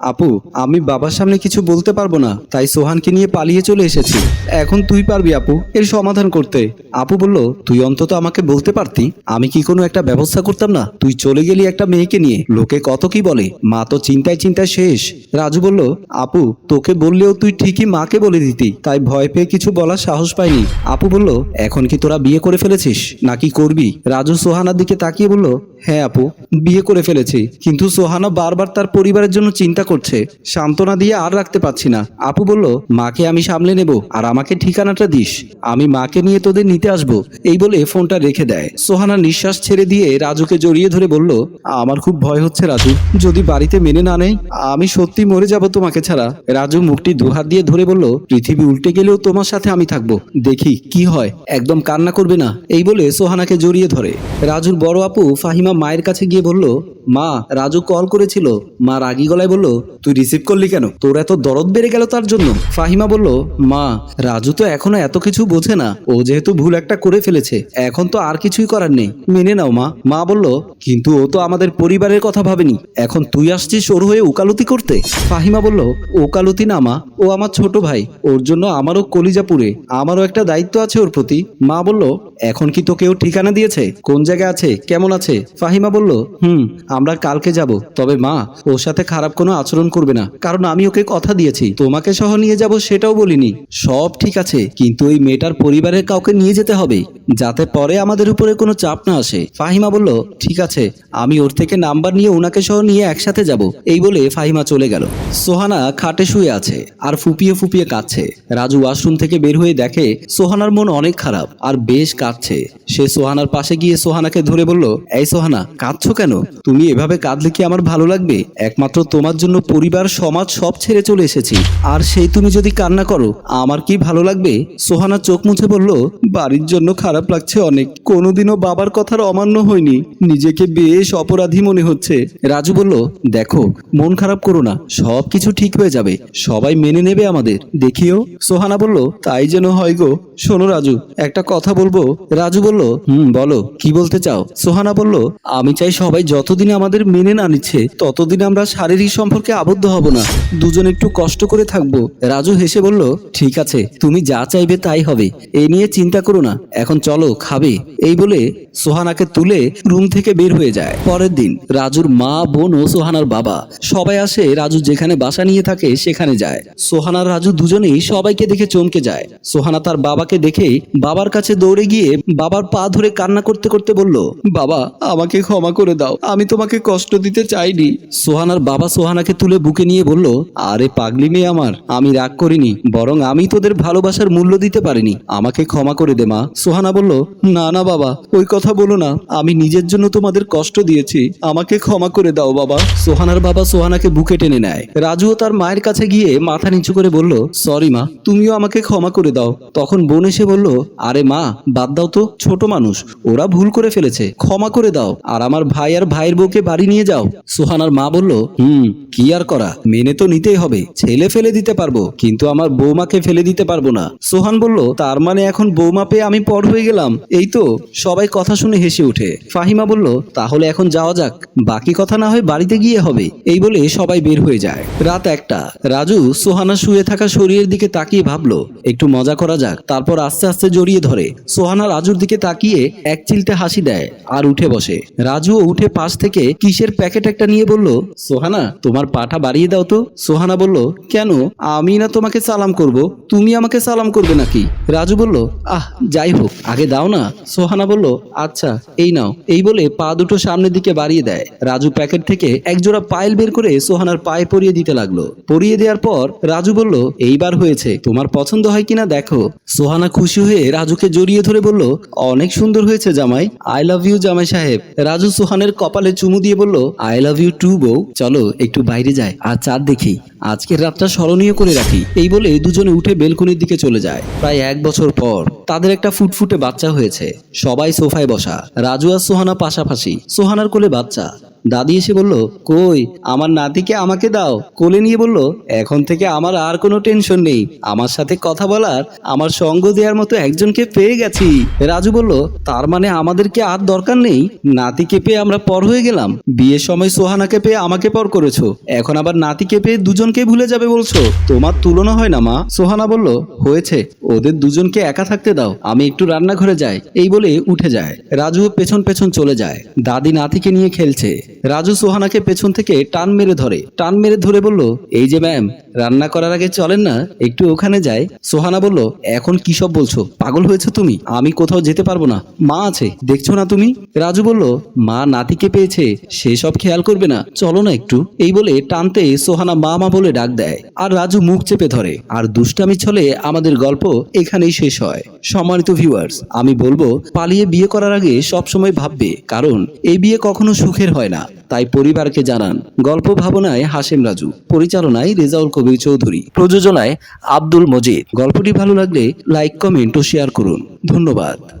আপু, আমি বাবার সামনে কিছু বলতে পারব না, তাই সোহানকে নিয়ে পালিয়ে চলে এসেছি। এখন তুই পারবি আপু, এর সমাধান করতে। আপু বলল, তুই অন্তত আমাকে বলতে পারতি। আমি কি কোনো একটা ব্যবস্থা করতাম না? তুই চলে গেলি একটা মেয়েকে নিয়ে। লোকে কত কি বলে। মা তো চিন্তায় চিন্তায় শেষ। রাজু বলল, আপু, তোকে বললেও তুই ঠিকই মাকে বলে দিতি, তাই ভয় পেয়ে কিছু বলার সাহস পাইনি। আপু বলল, এখন কি তোরা বিয়ে করে ফেলেছিস? নাকি করবি? রাজু সোহানার দিকে তাকিয়ে বলল হ্যাঁ আপু, বিয়ে করে ফেলেছি। কিন্তু সোহানা বারবার তার পরিবারের জন্য চিন্তা করছে। সান্ত্বনা দিয়ে আর রাখতে পারছি না। আপু বলল, মাকে আমি সামলে নেব আর আমাকে ঠিকানাটা দিস। আমি মাকে নিয়ে তোদের নিতে আসব। এই বলে ফোনটা রেখে দেয়। সোহানা নিঃশ্বাস ছেড়ে দিয়ে রাজুকে জড়িয়ে ধরে বলল, আমার খুব ভয় হচ্ছে রাজু। যদি বাড়িতে মেনে না নেয় আমি সত্যি মরে যাব তোমাকে ছাড়া। রাজু মুখটি দুহাত দিয়ে ধরে বলল, পৃথিবী উল্টে গেলেও তোমার সাথে আমি থাকব। দেখি কি হয়। একদম কান্না করবে না। এই বলে সোহানাকে জড়িয়ে ধরে। রাজুর বড় আপু ফাহিমা মায়ের কাছে গিয়ে বলল, মা, রাজু কল করেছিল। মা রাগী গলায় বলল, তুই রিসিভ করলি কেন? তোর এত দরদ বেড়ে গেল তার জন্য। ফাহিমা বলল, মা, রাজু তো এখনও এত কিছু বোঝে না। ও যেহেতু ভুল একটা করে ফেলেছে, এখন তো আর কিছুই করার নেই। মেনে নাও, মা। মা বলল, কিন্তু ও তো আমাদের পরিবারের কথা ভাবেনি। এখন তুই আসছিস ওর হয়ে উকালতি করতে? ফাহিমা বলল, ওকালতি না, মা। ও আমার ছোট ভাই। ওর জন্য আমারও কলিজা পুড়ে। আমারও একটা দায়িত্ব আছে ওর প্রতি। মা বলল এখন কি তোকে ও ঠিকানা দিয়েছে? কোন জায়গায় আছে? কেমন আছে? ফাহিমা বলল, হুম, আমরা কালকে যাব। তবে মা, ওর সাথে খারাপ কোনো আচরণ করবে না। কারণ আমি ওকে কথা দিয়েছি। তোমাকে সহ নিয়ে যাব সেটাও বলিনি। সব ঠিক আছে, কিন্তু ওই মেয়েটার পরিবারের কাউকে নিয়ে যেতে হবে। যাতে পরে আমাদের উপরে কোনো চাপ না আসে। ফাহিমা বলল, ঠিক আছে, আমি ওর থেকে নাম্বার নিয়ে ওনাকে সহ নিয়ে একসাথে যাব। এই বলে ফাহিমা চলে গেল। সোহানা খাটে শুয়ে আছে আর ফুপিয়ে ফুপিয়ে কাঁদছে। রাজু ওয়াশরুম থেকে বের হয়ে দেখে সোহানার মন অনেক খারাপ। আর বেশ কাঁদছে। সে সোহানার পাশে গিয়ে সোহানাকে ধরে বলল, এই সোহানা, কাঁদছো কেন? তুমি এভাবে কাঁদলে কি আমার ভালো লাগবে? একমাত্র তোমার জন্য পরিবার, সমাজ সব ছেড়ে চলে এসেছি। আর সেই তুমি যদি কান্না করো, আমার কি ভালো লাগবে? সোহানা চোখ মুছে বলল, বাড়ির জন্য খারাপ লাগছে অনেক। কোনোদিনও বাবার কথার অমান্য হয়নি। নিজেকে বেশ অপরাধী মনে হচ্ছে। রাজু বলল, দেখো, মন খারাপ করো না। সব কিছু ঠিক হয়ে যাবে। সবাই মেনে নেবে আমাদের। দেখিও? সোহানা বলল, তাই যেন হয় গো। শোনো রাজু, একটা কথা বলব? রাজু বলল, হুম, বলো, কি বলতে চাও? সোহানা বলল, আমি চাই সবাই যতদিন আমাদের মেনে না নিচ্ছে, ততদিন আমরা শারীরিক সম্পর্কে আবদ্ধ হব না, দুজন একটু কষ্ট করে থাকব। রাজু হেসে বলল, ঠিক আছে, তুমি যা চাইবে তাই হবে, এ নিয়ে চিন্তা করো না, এখন চলো, খাবে। এই বলে সোহানাকে তুলে রুম থেকে বের হয়ে যায়। পরের দিন রাজুর মা, বোন ও সোহানার বাবা সবাই আসে রাজু যেখানে বাসা নিয়ে থাকে সেখানে যায়। সোহানার রাজু দুজনেই সবাইকে দেখে চমকে যায়। সোহানা তার বাবাকে দেখেই বাবার কাছে দৌড়ে গিয়ে বাবার পা ধরে কান্না করতে করতে বলল, বাবা, আমাকে ক্ষমা করে দাও, আমি তোমাকে কষ্ট দিতে চাইনি। সোহানার বাবা সোহানাকে তুলে বুকে নিয়ে বলল, আরে পাগলি মেয়ে আমার, আমি রাগ করিনি, বরং আমি তোদের ভালোবাসার মূল্য দিতে পারিনি, আমাকে ক্ষমা করে দে মা। সোহানা বলল, না না বাবা, ওই কথা বলো না, আমি নিজের জন্য তোমাদের কষ্ট দিয়েছি। আমাকে ক্ষমা করে দাও বাবা। সোহানার বাবা সোহানাকে বুকে টেনে নেয়। রাজুও তার মায়ের কাছে গিয়ে মাথা নিচু করে বলল, সরি মা, তুমিও আমাকে ক্ষমা করে দাও। তখন বোন এসে বলল, আরে মা, বাদ দাও তো, ছোট মানুষ, ওরা ভুল করে ফেলেছে। ক্ষমা করে দাও, আর আমার ভাই আর ভাইয়ের বউকে বাড়ি নিয়ে যাও। সোহানার মা বলল, হুম। কি আর করা? মেনে তো নিতেই হবে। ছেলে ফেলে দিতে পারব, কিন্তু আমার বৌমাকে ফেলে দিতে পারব না। সোহান বলল, তার মানে এখন বৌমা পেয়ে আমি পর হয়ে গেলাম? এই তো সবাই কথা শুনে হেসে ওঠে। ফাহিমা বলল, তাহলে এখন যাওয়া যাক। বাকি কথা না হয় বাড়িতে গিয়ে হবে। এই বলে সবাই বের হয়ে যায়। রাত একটা। রাজু সোহানা শুয়ে থাকা শরীরের দিকে তাকিয়ে ভাবলো, একটু মজা করা যাক। তারপর আস্তে আস্তে জড়িয়ে ধরে। সোহানা রাজুর দিকে তাকিয়ে এক চিলতে হাসি দেয় আর উঠে বসে। রাজুও উঠে পাশ থেকে কিসের প্যাকেট একটা নিয়ে বলল, সোহানা, তোমার পাটা বাড়িয়ে দাও তো। সোহানা বলল, কেন? আমি না তোমাকে সালাম করব। তুমি আমাকে সালাম করবে নাকি? রাজু বলল, আহ, যাই হোক, আগে দাও না। সোহানা বলল আচ্ছা এই নাও। এই বলে পা দুটো সামনের দিকে বাড়িয়ে দেয়। রাজু প্যাকেট থেকে একজোড়া পায়েল বের করে সোহানার পায়ে পরিয়ে দিতে লাগল। পরিয়ে দেওয়ার পর রাজু বলল, এইবার হয়েছে। তোমার পছন্দ হয় কিনা দেখো। সোহানা খুশি হয়ে রাজুকে জড়িয়ে ধরে বলল, অনেক সুন্দর হয়েছে জামাই। আই লাভ ইউ জামাই সাহেব। রাজু সোহানের কপালে চুমু দিয়ে বলল আই লাভ ইউ টু বউ। চলো, একটু বাইরে যায়। আর চাঁদ দেখি আজকের রাতটা স্মরণীয় করে রাখি। এই বলে দুজনে উঠে বেলকনির দিকে চলে যায়। প্রায় এক বছর পর তাদের একটা ফুটফুটে বাচ্চা হয়েছে। সবাই সোফায় বসা। রাজু আর সোহানা পাশাপাশি। সোহানার কোলে বাচ্চা। দাদি এসে বলল, কই, আমার নাতিকে আমাকে দাও। কোলে নিয়ে বলল, এখন থেকে আমার আর কোনো টেনশন নেই। আমার সাথে কথা বলার, আমার সঙ্গ দেওয়ার মতো একজনকে পেয়ে গেছি। রাজু বলল, তার মানে আমাদেরকে আর দরকার নেই। নাতিকে পেয়ে আমরা পর হয়ে গেলাম। বিয়ের সময় সোহানাকে পেয়ে আমাকে পর করেছ। এখন আবার নাতিকে পেয়ে দুজনকে ভুলে যাবে বলছো? তোমার তুলনা হয় না মা। সোহানা বলল, হয়েছে। ওদের দুজনকে একা থাকতে দাও। আমি একটু রান্নাঘরে যাই। এই বলে উঠে যায়। রাজু পেছন পেছন চলে যায়। দাদি নাতিকে নিয়ে খেলছে। রাজু সোহানাকে পেছন থেকে টান মেরে ধরে। টান মেরে ধরে বলল, এই যে ম্যাম, রান্না করার আগে চলেন না, একটু ওখানে যায় সোহানা বলল, এখন কি সব বলছো? পাগল হয়েছে তুমি? আমি কোথাও যেতে পারব না। মা আছে, দেখছ না তুমি? রাজু বলল, মা নাতিকে পেয়েছে, সে সব খেয়াল করবে না। চলো না একটু। এই বলে টানতে সোহানা মা মা বলে ডাক দেয়, আর রাজু মুখ চেপে ধরে। আর দুষ্টামি ছলে আমাদের গল্প এখানেই শেষ হয়। সম্মানিত ভিউয়ার্স আমি বলব, পালিয়ে বিয়ে করার আগে সবসময় ভাববে, কারণ এই বিয়ে কখনো সুখের হয় না। তাই পরিবারকে জানান, গল্প ভাবনায় হাসেম রাজু, পরিচালনায় রেজাউল কবির চৌধুরী, প্রযোজনায় আব্দুল মজিদ। গল্পটি ভালো লাগলে লাইক, কমেন্ট ও শেয়ার করুন। ধন্যবাদ।